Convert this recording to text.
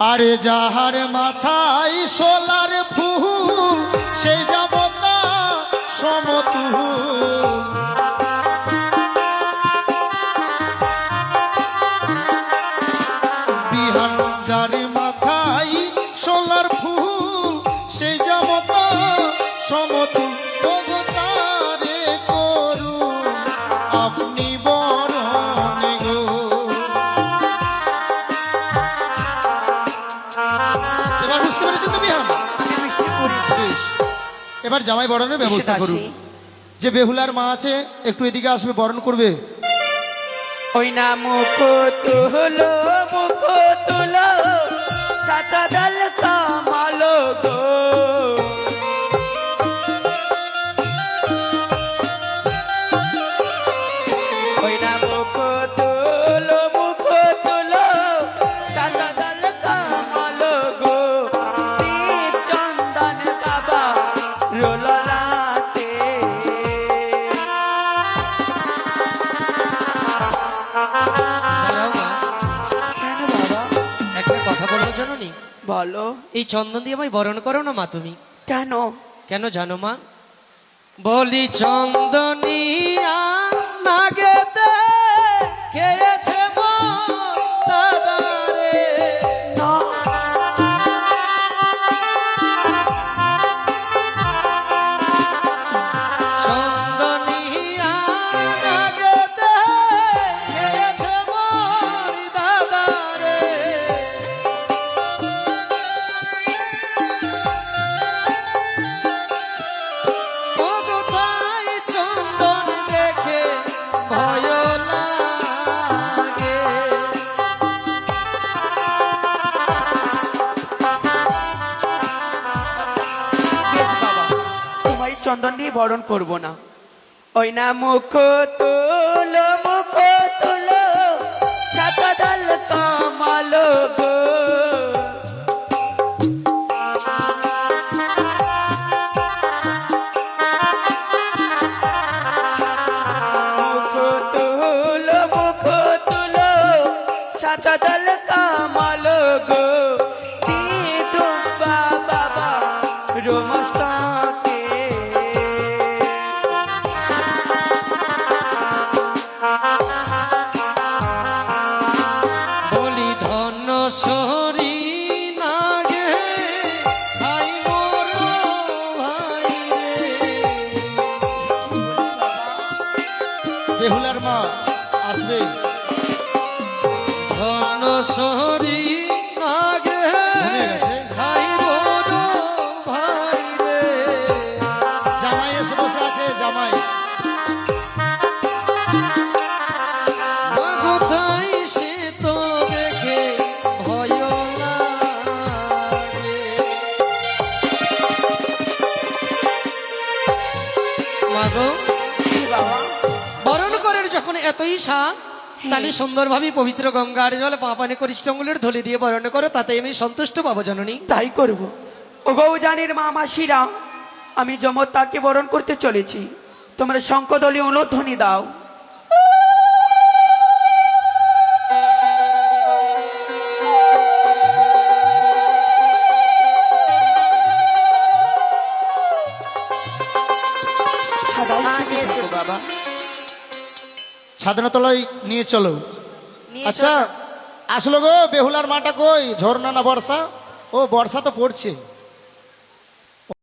আরে যাহার মাথায় সোলার ফুল সেই যাবতা সমতুল এবার জামাই বরণের ব্যবস্থা করুন। যে বেহুলার মা আছে একটু এদিকে আসবে বরণ করবে। ওই না মুখ তুলো মুখ তুলো সাতা দল কামালো কথা বলব বলো। এই চন্দন দিয়ে আমায় বরণ করো না মা তুমি। কেন? কেন জানো মা? বলি চন্দনিয়া চন্দন দিয়ে বরণ করব না। ওই না মুখ তুলো মুখ তুলো সাতা দল কামালো সরি নাগে ভাই মোর ভাই রে। জামাই এসে বসে আছে জামাই। কোথায় সে তো দেখে ভয় লাগে। মাগো বরণ করার যখন এতই সা তাহলে সুন্দরভাবে পবিত্র গঙ্গার জলে পাপানে করিষ্টঙ্গুলের ধলে দিয়ে বরণ করো তাতে আমি সন্তুষ্ট পাবো জননী। তাই করব। ও গৌজানির মা মাসিরা আমি যমতাকে বরণ করতে চলেছি। তোমরা শঙ্কদলীয় অনুধ্বনি দাও। বাবা। ছাদনাতলায় নিয়ে চলো। আচ্ছা আসলো গো বেহুলার মাটা কই? ঝর্ণা না বর্ষা? ও বর্ষা তো পড়ছে।